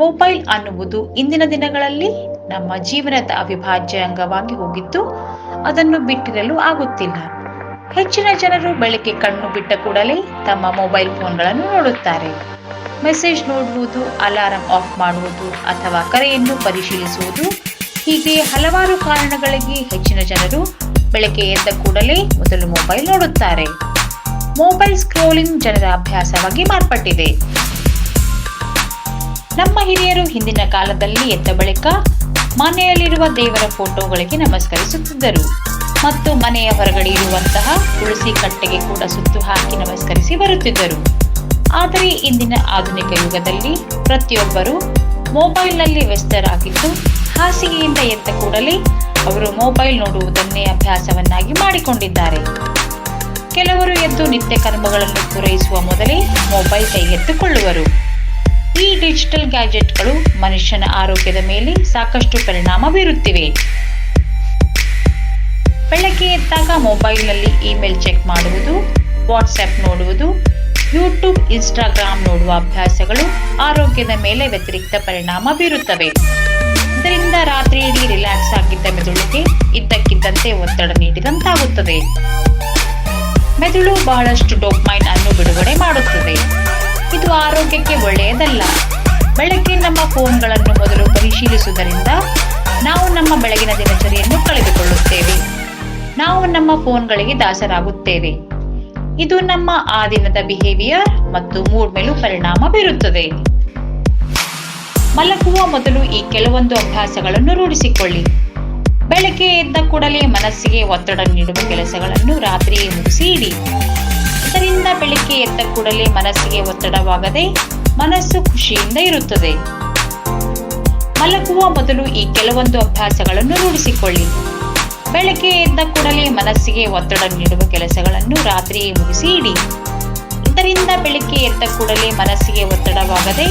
Mobile ಅನ್ನುವುದು ಇಂದಿನ ದಿನಗಳಲ್ಲಿ ನಮ್ಮ ಜೀವನದ ಅವಿಭಾಜ್ಯ ಅಂಗವಾಗಿ ಹೋಗಿದ್ದು, ಅದನ್ನು ಬಿಟ್ಟಿರಲು ಆಗುತ್ತಿಲ್ಲ. ಹೆಚ್ಚಿನ ಜನರು ಬೆಳಗ್ಗೆ ಕಣ್ಣು ಬಿಟ್ಟ ಕೂಡಲೇ ತಮ್ಮ ಮೊಬೈಲ್ ಫೋನ್ಗಳನ್ನು ನೋಡುತ್ತಾರೆ. ಮೆಸೇಜ್ ನೋಡುವುದು, ಅಲಾರಂ ಆಫ್ ಮಾಡುವುದು ಅಥವಾ ಕರೆಯನ್ನು ಪರಿಶೀಲಿಸುವುದು ಹೀಗೆ ಹಲವಾರು ಕಾರಣಗಳಿಗೆ ಹೆಚ್ಚಿನ ಜನರು ಬೆಳಗ್ಗೆ ಎದ್ದ ಕೂಡಲೇ ಮೊದಲು ಮೊಬೈಲ್ ನೋಡುತ್ತಾರೆ. ಮೊಬೈಲ್ ಸ್ಕ್ರೋಲಿಂಗ್ ಜನರ ಅಭ್ಯಾಸವಾಗಿ ಮಾರ್ಪಟ್ಟಿದೆ. ನಮ್ಮ ಹಿರಿಯರು ಹಿಂದಿನ ಕಾಲದಲ್ಲಿ ಎದ್ದ ಬಳಿಕ ಮನೆಯಲ್ಲಿರುವ ದೇವರ ಫೋಟೋಗಳಿಗೆ ನಮಸ್ಕರಿಸುತ್ತಿದ್ದರು. ಮತ್ತು ಮನೆಯ ಹೊರಗಡೆ ಇರುವಂತಹ ತುಳಸಿ ಕಟ್ಟೆಗೆ ಕೂಡ ಸುತ್ತು ಹಾಕಿ ನಮಸ್ಕರಿಸಿ ಬರುತ್ತಿದ್ದರು. ಆದರೆ ಇಂದಿನ ಆಧುನಿಕ ಯುಗದಲ್ಲಿ ಪ್ರತಿಯೊಬ್ಬರು ಮೊಬೈಲ್ನಲ್ಲಿ ವ್ಯಸ್ತರಾಗಿದ್ದು, ಹಾಸಿಗೆಯಿಂದ ಎದ್ದ ಕೂಡಲೇ ಅವರು ಮೊಬೈಲ್ ನೋಡುವುದನ್ನೇ ಅಭ್ಯಾಸವನ್ನಾಗಿ ಮಾಡಿಕೊಂಡಿದ್ದಾರೆ. ಕೆಲವರು ಎದ್ದು ನಿತ್ಯ ಕರ್ಮಗಳನ್ನು ಪೂರೈಸುವ ಮೊದಲೇ ಮೊಬೈಲ್ ಕೈಗೆತ್ತಿಕೊಳ್ಳುವರು. ಈ ಡಿಜಿಟಲ್ ಗ್ಯಾಜೆಟ್ಗಳು ಮನುಷ್ಯನ ಆರೋಗ್ಯದ ಮೇಲೆ ಸಾಕಷ್ಟು ಪರಿಣಾಮ ಬೀರುತ್ತಿವೆ. ಬೆಳಗ್ಗೆ ಎದ್ದಾಗ ಮೊಬೈಲ್ನಲ್ಲಿ ಇಮೇಲ್ ಚೆಕ್ ಮಾಡುವುದು, ವಾಟ್ಸ್ಆ್ಯಪ್ ನೋಡುವುದು, ಯೂಟ್ಯೂಬ್, ಇನ್ಸ್ಟಾಗ್ರಾಮ್ ನೋಡುವ ಅಭ್ಯಾಸಗಳು ಆರೋಗ್ಯದ ಮೇಲೆ ವ್ಯತಿರಿಕ್ತ ಪರಿಣಾಮ ಬೀರುತ್ತವೆ. ಇದರಿಂದ ರಾತ್ರಿ ರಿಲ್ಯಾಕ್ಸ್ ಆಗಿದ್ದ ಮೆದುಳಿಗೆ ಇದ್ದಕ್ಕಿದ್ದಂತೆ ಒತ್ತಡ ನೀಡಿದಂತಾಗುತ್ತದೆ. ಮೆದುಳು ಬಹಳಷ್ಟು ಡೋಪ್ಮೈನ್ ಅನ್ನು ಬಿಡುಗಡೆ ಮಾಡುತ್ತದೆ. ಇದು ಆರೋಗ್ಯಕ್ಕೆ ಒಳ್ಳೆಯದಲ್ಲ. ಬೆಳಗ್ಗೆ ನಮ್ಮ ಫೋನ್ಗಳನ್ನು ಮೊದಲು ಪರಿಶೀಲಿಸುವುದರಿಂದ ನಾವು ನಮ್ಮ ಬೆಳಗಿನ ದಿನಚರಿಯನ್ನು ಕಳೆದುಕೊಳ್ಳುತ್ತೇವೆ. ನಾವು ನಮ್ಮ ಫೋನ್ಗಳಿಗೆ ದಾಸರಾಗುತ್ತೇವೆ. ಇದು ನಮ್ಮ ಆ ದಿನದ ಬಿಹೇವಿಯರ್ ಮತ್ತು ಮೂಡ್ ಮೇಲೂ ಪರಿಣಾಮ ಬೀರುತ್ತದೆ. ಮಲಗುವ ಮೊದಲು ಈ ಕೆಲವೊಂದು ಅಭ್ಯಾಸಗಳನ್ನು ರೂಢಿಸಿಕೊಳ್ಳಿ. ಬೆಳಗ್ಗೆ ಎದ್ದ ಕೂಡಲೇ ಮನಸ್ಸಿಗೆ ಒತ್ತಡ ನೀಡುವ ಕೆಲಸಗಳನ್ನು ರಾತ್ರಿಯೇ ಮುಗಿಸಿ ಇಡಿ. ಬೆಳಿಗ್ಗೆ ಎದ್ದ ಕೂಡಲೇ ಮನಸ್ಸಿಗೆ ಒತ್ತಡವಾಗದೆ ಮನಸ್ಸು ಖುಷಿಯಿಂದ ಇರುತ್ತದೆ. ಮಲಗುವ ಮೊದಲು ಈ ಕೆಲವೊಂದು ಅಭ್ಯಾಸಗಳನ್ನು ರೂಢಿಸಿಕೊಳ್ಳಿ. ಬೆಳಗ್ಗೆ ಎದ್ದ ಕೂಡಲೇ ಮನಸ್ಸಿಗೆ ಒತ್ತಡ ನೀಡುವ ಕೆಲಸಗಳನ್ನು ರಾತ್ರಿಯೇ ಮುಗಿಸಿ ಇಡಿ. ಇದರಿಂದ ಬೆಳಿಗ್ಗೆ ಎದ್ದ ಕೂಡಲೇ ಮನಸ್ಸಿಗೆ ಒತ್ತಡವಾಗದೆ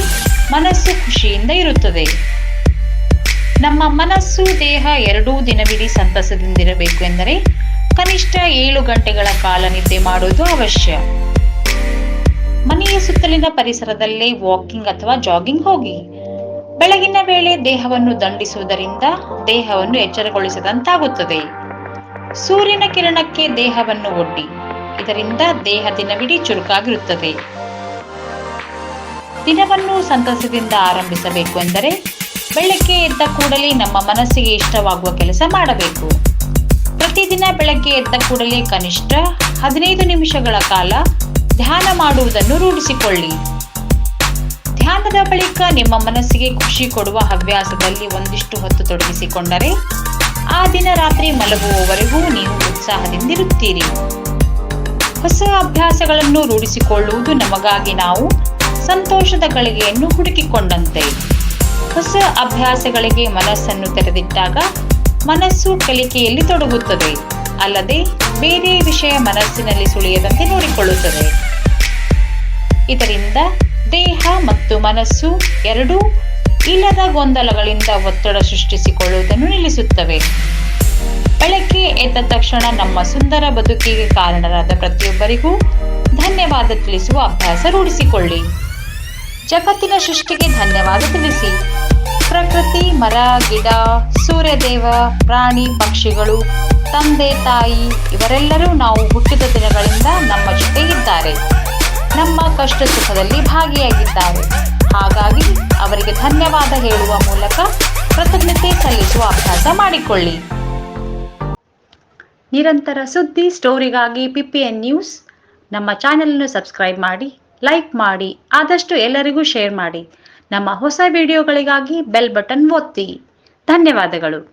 ಮನಸ್ಸು ಖುಷಿಯಿಂದ ಇರುತ್ತದೆ. ನಮ್ಮ ಮನಸ್ಸು, ದೇಹ ಎರಡೂ ದಿನವಿಡೀ ಸಂತಸದಿಂದಿರಬೇಕು ಎಂದರೆ ಕನಿಷ್ಠ ಏಳು ಗಂಟೆಗಳ ಕಾಲ ನಿದ್ದೆ ಮಾಡುವುದು ಅವಶ್ಯ. ಮನೆಯ ಸುತ್ತಲಿನ ಪರಿಸರದಲ್ಲಿ ವಾಕಿಂಗ್ ಅಥವಾ ಜಾಗಿಂಗ್ ಹೋಗಿ. ಬೆಳಗಿನ ವೇಳೆ ದೇಹವನ್ನು ದಂಡಿಸುವುದರಿಂದ ದೇಹವನ್ನು ಎಚ್ಚರಗೊಳಿಸದಂತಾಗುತ್ತದೆ. ಸೂರ್ಯನ ಕಿರಣಕ್ಕೆ ದೇಹವನ್ನು ಒಡ್ಡಿ, ಇದರಿಂದ ದೇಹ ದಿನವಿಡೀ ಚುರುಕಾಗಿರುತ್ತದೆ. ದಿನವನ್ನು ಸಂತಸದಿಂದ ಆರಂಭಿಸಬೇಕು ಎಂದರೆ ಬೆಳಗ್ಗೆ ಎದ್ದ ಕೂಡಲೇ ನಮ್ಮ ಮನಸ್ಸಿಗೆ ಇಷ್ಟವಾಗುವ ಕೆಲಸ ಮಾಡಬೇಕು. ಪ್ರತಿದಿನ ಬೆಳಗ್ಗೆ ಎದ್ದ ಕೂಡಲೇ ಕನಿಷ್ಠ ಹದಿನೈದು ನಿಮಿಷಗಳ ಕಾಲ ಧ್ಯಾನ ಮಾಡುವುದನ್ನು ರೂಢಿಸಿಕೊಳ್ಳಿ. ಧ್ಯಾನದ ಬಳಿಕ ನಿಮ್ಮ ಮನಸ್ಸಿಗೆ ಖುಷಿ ಕೊಡುವ ಹವ್ಯಾಸದಲ್ಲಿ ಒಂದಿಷ್ಟು ಹೊತ್ತು ತೊಡಗಿಸಿಕೊಂಡರೆ, ಆ ದಿನ ರಾತ್ರಿ ಮಲಗುವವರೆಗೂ ನೀವು ಉತ್ಸಾಹದಿಂದಿರುತ್ತೀರಿ. ಹೊಸ ಅಭ್ಯಾಸಗಳನ್ನು ರೂಢಿಸಿಕೊಳ್ಳುವುದು ನಮಗಾಗಿ ನಾವು ಸಂತೋಷದ ಗಳಿಗೆಯನ್ನು ಹುಡುಕಿಕೊಂಡಂತೆ. ಹೊಸ ಅಭ್ಯಾಸಗಳಿಗೆ ಮನಸ್ಸನ್ನು ತೆರೆದಿಟ್ಟಾಗ ಮನಸ್ಸು ಕಲಿಕೆಯಲ್ಲಿ ತೊಡಗುತ್ತದೆ. ಅಲ್ಲದೆ ಬೇರೆ ವಿಷಯ ಮನಸ್ಸಿನಲ್ಲಿ ಸುಳಿಯದಂತೆ ನೋಡಿಕೊಳ್ಳುತ್ತದೆ. ಇದರಿಂದ ದೇಹ ಮತ್ತು ಮನಸ್ಸು ಎರಡೂ ಇಲ್ಲದ ಗೊಂದಲಗಳಿಂದ ಒತ್ತಡ ಸೃಷ್ಟಿಸಿಕೊಳ್ಳುವುದನ್ನು ನಿಲ್ಲಿಸುತ್ತವೆ. ಬೆಳಗ್ಗೆ ಎದ್ದ ತಕ್ಷಣ ನಮ್ಮ ಸುಂದರ ಬದುಕಿಗೆ ಕಾರಣರಾದ ಪ್ರತಿಯೊಬ್ಬರಿಗೂ ಧನ್ಯವಾದ ತಿಳಿಸುವ ಅಭ್ಯಾಸ ರೂಢಿಸಿಕೊಳ್ಳಿ. ಜಗತ್ತಿನ ಸೃಷ್ಟಿಗೆ ಧನ್ಯವಾದ ತಿಳಿಸಿ. ಪ್ರಕೃತಿ, ಮರ, ಗಿಡ, ಸೂರ್ಯದೇವ, ಪ್ರಾಣಿ, ಪಕ್ಷಿಗಳು ತಂದೆ, ತಾಯಿ, ಇವರೆಲ್ಲರೂ ನಾವು ಹುಟ್ಟಿದ ದಿನಗಳಿಂದ ನಮ್ಮ ಜೊತೆ ಇದ್ದಾರೆ ನಮ್ಮ ಕಷ್ಟ ಸುಖದಲ್ಲಿ ಭಾಗಿಯಾಗಿದ್ದಾರೆ. ಹಾಗಾಗಿ ಅವರಿಗೆ ಧನ್ಯವಾದ ಹೇಳುವ ಮೂಲಕ ಕೃತಜ್ಞತೆ ಸಲ್ಲಿಸುವ ಅಭ್ಯಾಸ ಮಾಡಿಕೊಳ್ಳಿ. ನಿರಂತರ ಸುದ್ದಿ ಸ್ಟೋರಿಗಾಗಿ ಪಿಪಿಎನ್ ನ್ಯೂಸ್ ನಮ್ಮ ಚಾನೆಲನ್ನು ಸಬ್ಸ್ಕ್ರೈಬ್ ಮಾಡಿ, ಲೈಕ್ ಮಾಡಿ, ಆದಷ್ಟು ಎಲ್ಲರಿಗೂ ಶೇರ್ ಮಾಡಿ. ನಮ್ಮ ಹೊಸ ವಿಡಿಯೋಗಳಿಗಾಗಿ ಬೆಲ್ ಬಟನ್ ಒತ್ತಿ. ಧನ್ಯವಾದಗಳು.